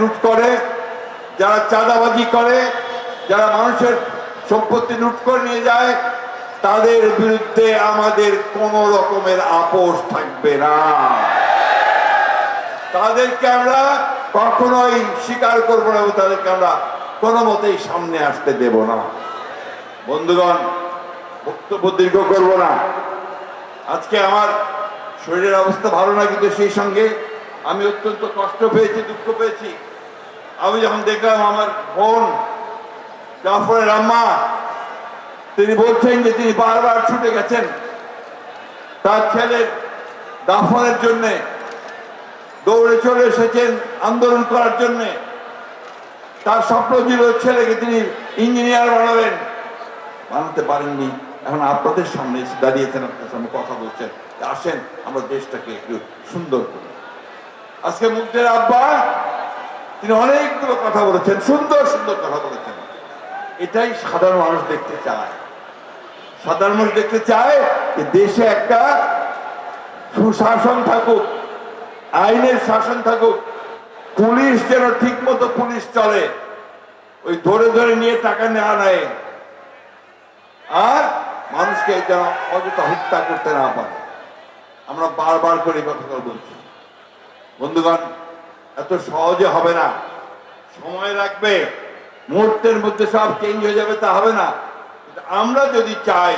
লুট করে, যারা চাঁদাবাজি করে, যারা মানুষের সম্পত্তি লুট করে নিয়ে যায়, তাদের বিরুদ্ধে আমাদের কোনো রকমের আপোষ থাকবে না। তাদেরকে আমরা কখনোই স্বীকার করব না এবং তাদেরকে আমরা কোনো মতেই সামনে আসতে দেব না। বন্ধুগণ, বক্তব্য দীর্ঘ করব না। আজকে আমার শরীরের অবস্থা ভালো না, কিন্তু সেই সঙ্গে আমি অত্যন্ত কষ্ট পেয়েছি, দুঃখ পেয়েছি। আমি যখন দেখলাম আমার বোন জাফরের আম্মা, তিনি বলছেন যে তিনি বারবার ছুটে গেছেন। তার ছেলের দাফনের জন্যে দৌড়ে চলে এসেছেন আন্দোলন করার জন্যে। তার স্বপ্ন ছিল ছেলেকে তিনি ইঞ্জিনিয়ার বানাবেন। বানাতে পারেননি। এখন আপনাদের সামনে এসে দাঁড়িয়েছেন, আপনার সামনে কথা বলছেন। আসেন, আমরা দেশটাকে একটু সুন্দর করি। আজকে মুগ্ধের আব্বা তিনি অনেকগুলো কথা বলেছেন, সুন্দর সুন্দর কথা বলেছেন। এটাই সাধারণ মানুষ দেখতে চায়। সাধারণ মানুষ দেখতে চায় যে দেশে একটা সুশাসন থাকুক, আইনের শাসন থাকুক, পুলিশ যেন ঠিক মতো পুলিশ চলে, ওই ধরে ধরে নিয়ে টাকা নেওয়া নেয় আর মানুষকে যেন অযথা হত্যা করতে না পারে। আমরা বারবার করে কথা বলছি। বন্ধুগণ এত সহজে হবে না। সময় লাগবে। মুহূর্তের মধ্যে সব চেঞ্জ হয়ে যাবে, তা হবে না। আমরা যদি চাই,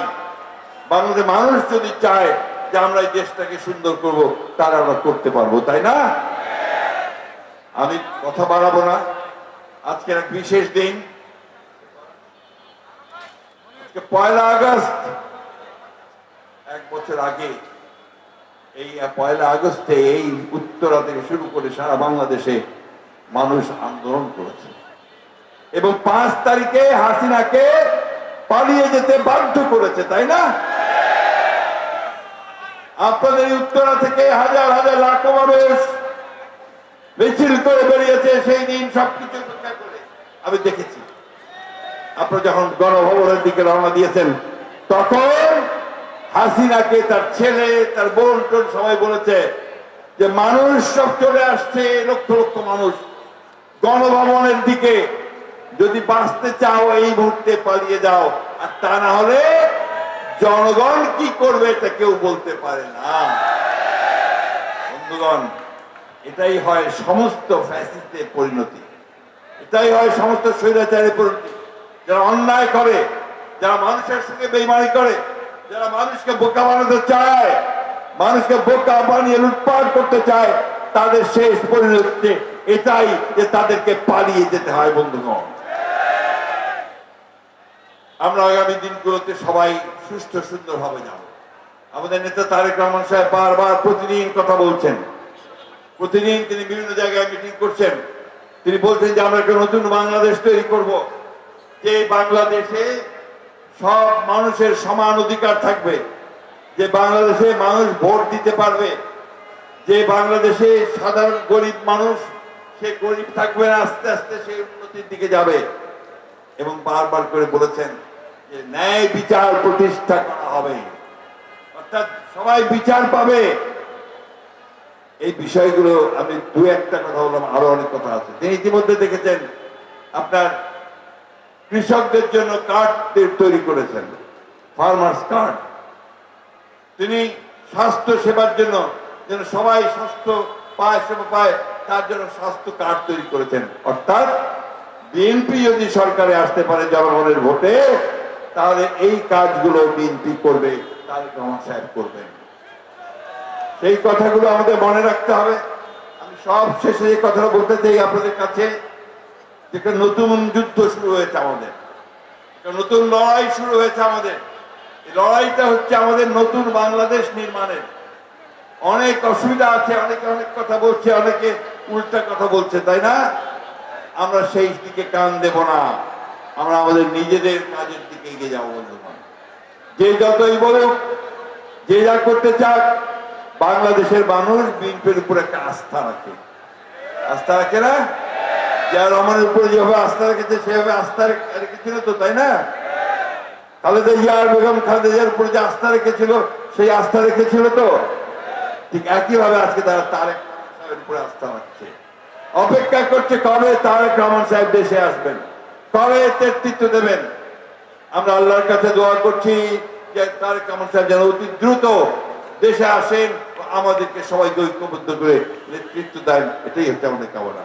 বাংলাদেশের মানুষ যদি চায় যে আমরা এই দেশটাকে সুন্দর করব তারা আমরা করতে পারব, তাই না? আমি কথা বাড়াবো না। আজকের এক বিশেষ দিন। পয়লা আগস্ট, এক বছর আগে এই পয়লা আগস্টে এই উত্তরা থেকে শুরু করে সারা বাংলাদেশে মানুষ আন্দোলন করেছে। এবং পাঁচ তারিখে হাসিনাকে পালিয়ে যেতে বাধ্য করেছে, তাই না? আপনাদের উত্তরা থেকে হাজার হাজার লাখো মানুষ মিছিল করে বেরিয়েছে, সেই দিন সবকিছু আমি দেখেছি। আপনারা যখন গণভবনের দিকে রওনা দিয়েছেন, তখন হাসিনাকে তার ছেলে, তার বোন টোন সবাই বলেছে যে মানুষ সব চলে আসছে, লক্ষ লক্ষ মানুষ। গণভবনের দিকে যদি বাঁচতে চাও, এই মুহূর্তে পালিয়ে যাও। আর তা না হলে জনগণ কি করবে এটা কেউ বলতে পারে না। বন্ধুগণ, এটাই হয় সমস্ত ফ্যাসিস্টের পরিণতি। এটাই হয় সমস্ত স্বৈরাচারের পরিণতি। যারা অন্যায় করে, যারা মানুষের সঙ্গে বেইমানি করে যারা মানুষকে বোকা বানাতে চায়, মানুষকে বোকা বানিয়ে লুটপাট করতে চায়, তাদের শেষ পরিণতি এটাই যে তাদেরকে পালিয়ে যেতে হয়, বন্ধুগণ। আমরা আগামী দিনগুলোতে সবাই সুস্থ, সুন্দরভাবে যাব। আমাদের নেতা তারেক রহমান সাহেব বারবার প্রতিদিন কথা বলছেন। প্রতিদিন তিনি বিভিন্ন জায়গায় মিটিং করছেন। তিনি বলছেন যে, আমরা একটা নতুন বাংলাদেশ তৈরি করব। যে বাংলাদেশে সব মানুষের সমান অধিকার থাকবে। যে বাংলাদেশে মানুষ ভোট দিতে পারবে, যে বাংলাদেশে সাধারণ গরিব মানুষ, সে গরিব থাকবে না, আস্তে আস্তে সে উন্নতির দিকে যাবে। এবং বারবার করে বলেছেন যে ন্যায় বিচার প্রতিষ্ঠা করা হবে। অর্থাৎ সবাই বিচার পাবে। এই বিষয়গুলো আমি দু একটা কথা বললাম, আরও অনেক কথা আছে। তিনি ইতিমধ্যে দেখেছেন, আপনার কৃষকদের জন্য কার্ড তৈরি করেছেন। ফার্মার্স কার্ড তিনি স্বাস্থ্য সেবার জন্য যেন সবাই স্বাস্থ্য পায়, সেবা পায়, তার জন্য স্বাস্থ্য কার্ড তৈরি করেছেন। অর্থাৎ বিএনপি যদি সরকারে আসতে পারে জনগণের ভোটে, তাহলে এই কাজগুলো বিএনপি করবে তারেক রহমান সাহেব করবেন। সেই কথাগুলো আমাদের মনে রাখতে হবে। আমি সব শেষে এই কথাটা বলতে চাই আপনাদের কাছে একটা নতুন যুদ্ধ শুরু হয়েছে আমাদের। একটা নতুন লড়াই শুরু হয়েছে আমাদের। লড়াইটা হচ্ছে আমাদের নতুন বাংলাদেশ নির্মাণের। অনেক অসুবিধা আছে, অনেকে অনেক কথা বলছে, অনেকে উল্টা কথা বলছে, তাই না? আমরা সেই দিকে কান দেব না। আমরা আমাদের নিজেদের কাজের দিকে এগিয়ে যাব, বন্ধুগণ। যে যতই বলুক, যে যা করতে চাক, বাংলাদেশের মানুষ বিএনপির উপর একটা আস্থা রাখে। আস্থা রাখে না? জিয়া রহমানের উপরে যেভাবে আস্থা রেখেছে, সেভাবে আস্থা রেখেছিল তো, তাই না? খালেদা জিয়ার বেগম খালেদা জিয়ার উপরে যে আস্থা রেখেছিল, সেই আস্থা রেখেছিল তো? ঠিক একইভাবে আজকে তারা তারেক সাহেবের উপরে আস্থা রাখছে। অপেক্ষা করছে কবে তারেক রহমান সাহেব দেশে আসবেন? কবে নেতৃত্ব দেবেন? আমরা আল্লাহর কাছে দোয়া করছি যে তারেক রহমান সাহেব যেন অতি দ্রুত দেশে আসেন, আমাদেরকে সবাই ঐক্যবদ্ধ করে নেতৃত্ব দেন। এটাই হচ্ছে আমাদের কামনা।